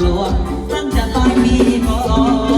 เมืองหลวตั้งแต่ปลายปีก่อ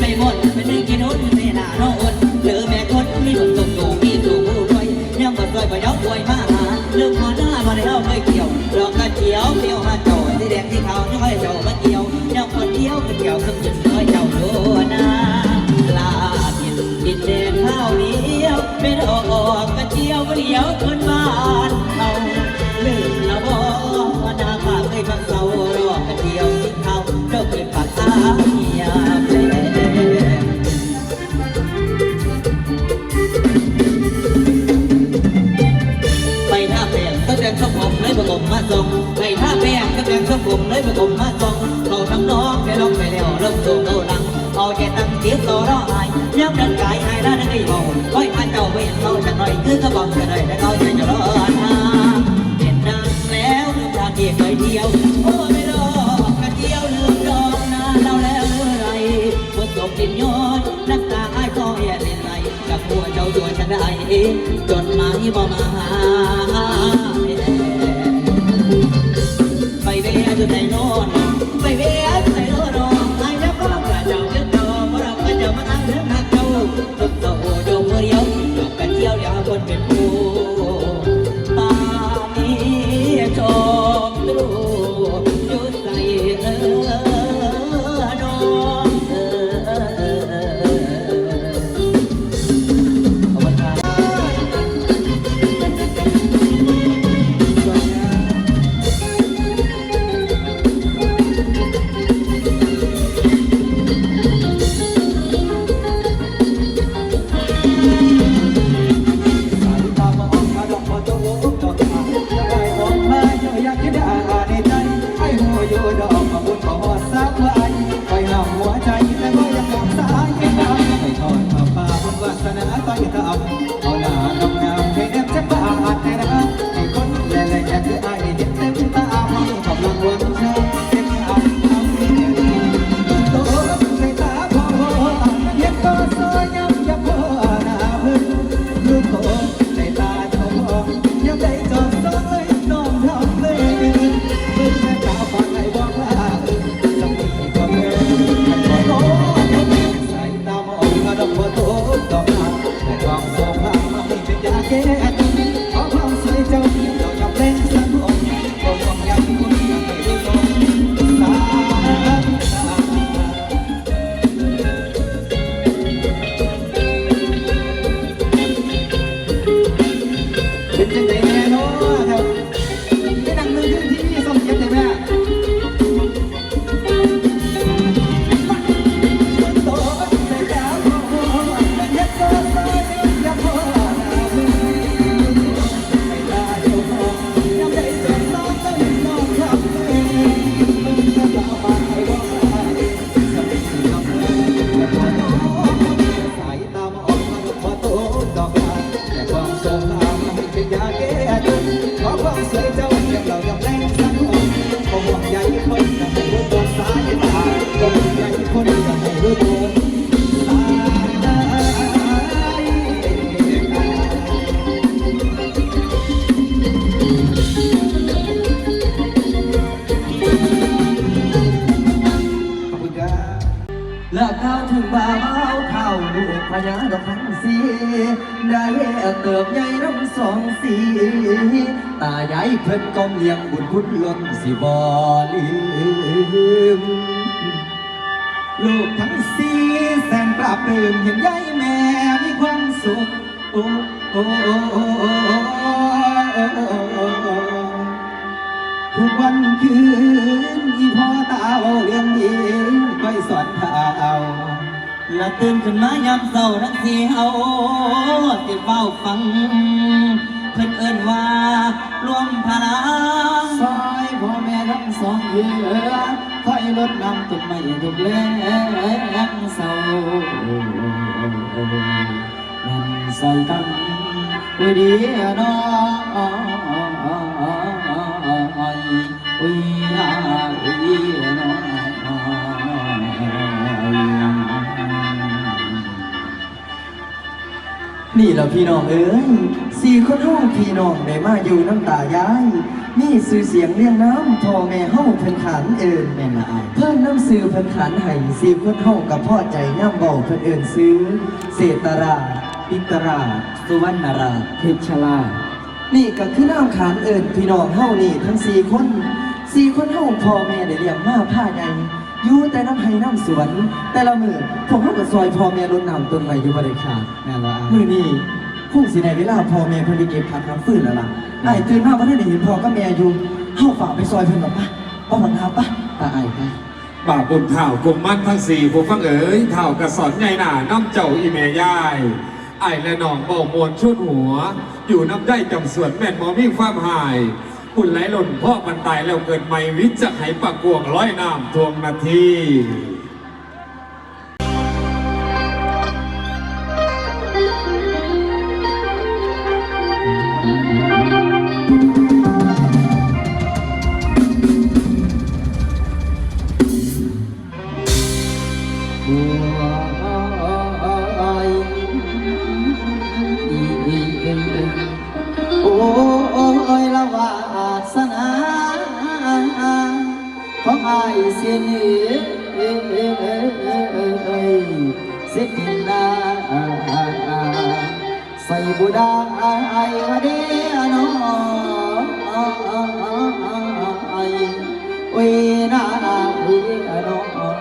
ไปบนเป็นหนึ่งกิโลอยู่ในหนาโนอุ่นหรือแม่คนมีคนตกอยู่มีสู่ผู้รวยยังบ่รวยบ่ยอมรวยมาหาลืมหัวหน้ามาแล้วไม่เกี่ยวดอกกระเจียวเที่ยวมาโจยสีแดงที่ขาวยังไม่เจ้ามาเกี่ยวยังคนเดียวก็เกี่ยวซึ่งจนน้อยเจ้าโดนาลาดินดินแดนข้าวเหนียวเป็นออกกระเจียวเลี้ยวคนบ้านเขาลืมละบ่นาข้าเคยฟังเศร้ารอกกระเจียวที่เขาเจ้าเคยปากตา ส่งไปท่าแพงก็แดงส้มผมเลยประกบมาส่งเขาทั้งน้องไปลองไปแล้วลงส่งเอาหลังเอาแค่ตั้งเสียงต่อร้องไหายย้ำดันกายหายแล้วนั่งไอ้เมาคอยพาเจ้าไปเห็นเขาจะหน่อยคือก็บอกจะหน่อยแต่เขาจะจะรอทางเห็นนางแล้วลืมทางที่เคยเที่ยวโอ้ไม่รอกระเที่ยวลืมดอกนาเราแล้วเมื่อไรฝนตกดินย้อนน้ำตาไอ้ายก็แย่เล่นไรกับหัวเจ้าตัวฉันได้จนมายบ่มา จะได้นอนไปเวียน Later at ลี้ยงบุญคุณล้นสิบ่ลืมลูกทั้งสี่แสนปราบปลื้มเห็นยายแม่มีความสุขโอ้โอ้โอ้โอ้โอ้ทุกวันคืนอีพ่อตาเอาเรื่องนี้ไปสอนเท้าและตื่นขึ้นมายามเศร้าทั้งสี่เฮาสิเฝ้าฟัง เพิ่นเอิ้นว่ารวมพลังซอยพ่อแม่ทั้งสองเยือคอยลดน้ำต้นไม้ทุกแรงเศร้านั่นใส่กันไว้ดีนาะอุ้ยอาอุ้ยเนาะนี่แหละพี่น้องเอ้ย สี่คนห้องพี่น้องได้มาอยู่น้ำตายายมีสื่อเสียงเรียงน้ำพ่อแม่เฮาเพิ่นขานเอิญแม่นละอายเพิ่นน้ำซื้อเพิ่นขานให้สี่คนเฮากับพ่อใจย่ำเบาเพิ่นเอิญซื้อเศรษฐราปิตราสุวรรณราเพชรลานี่ก็คือน้ำขานเอิญพี่น้องเฮานี่ทั้งสี่คนสี่คนเฮาพ่อแม่ได้เลี้ยงมาผ้าใหญ่อยู่แต่น้ำไห้น้ำสวน แต่ละมือพวกเฮาก็ซอยพ่อแม่รดน้ำต้นไม้อยู่บ่ได้ขาดแม่นละอายมื้อนี้ คงสิได้เวลาพ่อแม่เพิ่นไปเก็บผักน้ำฟื้นแล้วล่ะไอ้ายตื่นมาบ่ได้เห็นพ่อกับแม่อยู่เฮาฝากไปซอยเพิ่นหรอกปะเอาหลังหาปะตาไอ้ายปะบาปบุญเท่ากลมมั่นทั้งสี่ผู้ฟังเอ๋ยเท่ากระสอนใหญ่หนาน้ำเจ้าอีเมย่ายไอ้และน้องเบามวนชุดหัว อยู่น้ำได้จำสวนแม่นหมอมิ่งฟ้ามหายคุณไหลหล่นพ่อมันตายแล้วเกิดไม่วิจะไหปากกวงร้อยน้ำทวงนาที ใส่บุดาอายมาเดียน้องโอ้ยนาโอ้ยน้อง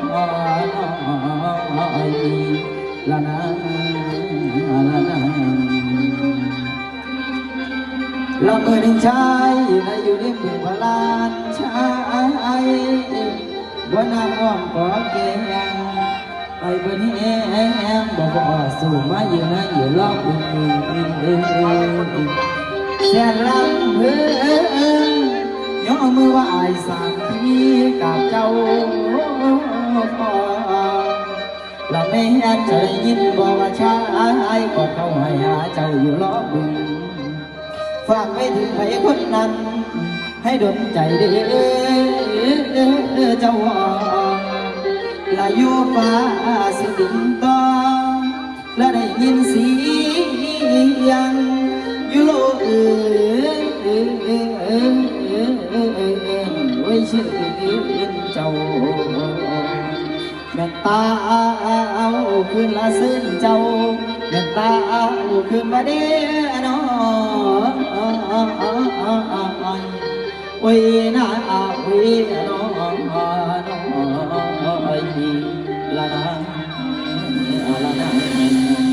ละนาละนาเราเมื่อหนึ่งชายในอยู่ในเมืองพลานชายบนน้ำอ้อมกอเกียง ไปบนแห้งบอกว่าสู่มาอยู่นะอยู่รอบอุ่นแสนลำเพื่อนย่อนมือว่าอายสามที่กับเจ้าพอเราไม่อยากจยินบอกว่าชายก็เข้าให้หาเจ้าอยู่รอบึงฝากไว้ถึงใครคนนั้น ให้ดลใจเด้อเจ้าว่า อยู่ฟ้าสิดินต่อและได้ยินเสียงอยู่โลกเอ่ยไว้ชื่อเจ้าแม่ตาเอาคืนละซึ้งเจ้าแม่ตาเอาคืนมาเดียน้อง โอ้ยนาโอ้ยน้องน้อยละนาละนา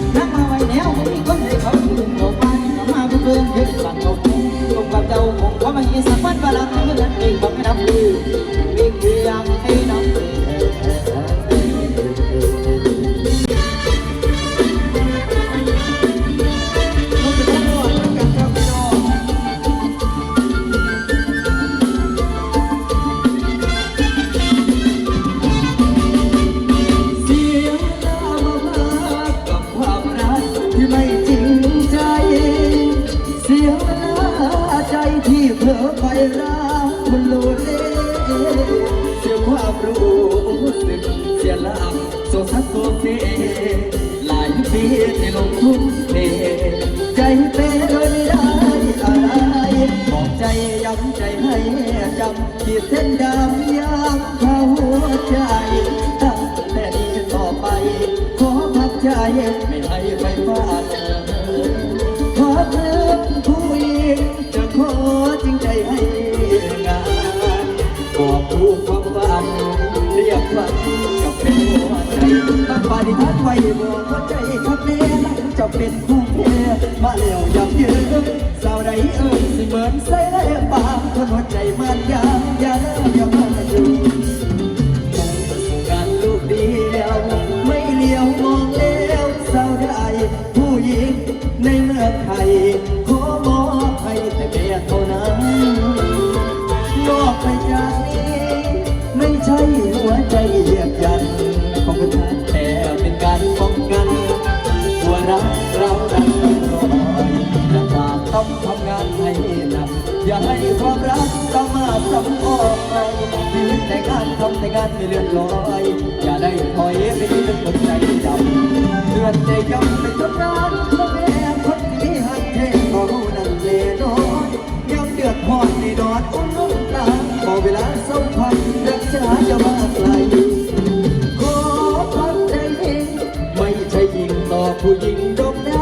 สั่งเอาคงลงกับเจ้าคงเพราะ ทัดไว้บอกหัวใจครับแม่จะเป็นผู้แพ้มาแล้วยับเยืนสาวใดเอ่ยสิเหมือนใส่ได้ปากคนหัวใจมันยางอย่าเลิกอย่ามาอยู่การลูกเดียวไม่เลี้ยวมองเลี้ยวเศร้าได้ผู้หญิงในเมืองไทยขอมอบให้แต่เมียเท่านั้นนอกไปจากนี้ ไม่ใช่หัวใจ หนักอย่าให้ความรักต้องมาซ้ำออกไปชีวิตแต่งานทำแต่งานไม่เลื่อนลอยอย่าได้ถอยไปที่เป็นคนใจดำเลือนใจยำเป็นต้นงานแล้วแม่คนที่หักแท้ก็รู้นั่นเลน้อยยังเดือดร้อนในดอดอุ้มน้ำตาขอเวลาสัมพันธ์รักษาอย่ามาไกลขอพักใจเองไม่ใช่ยิงต่อผู้หญิงดอกหน้า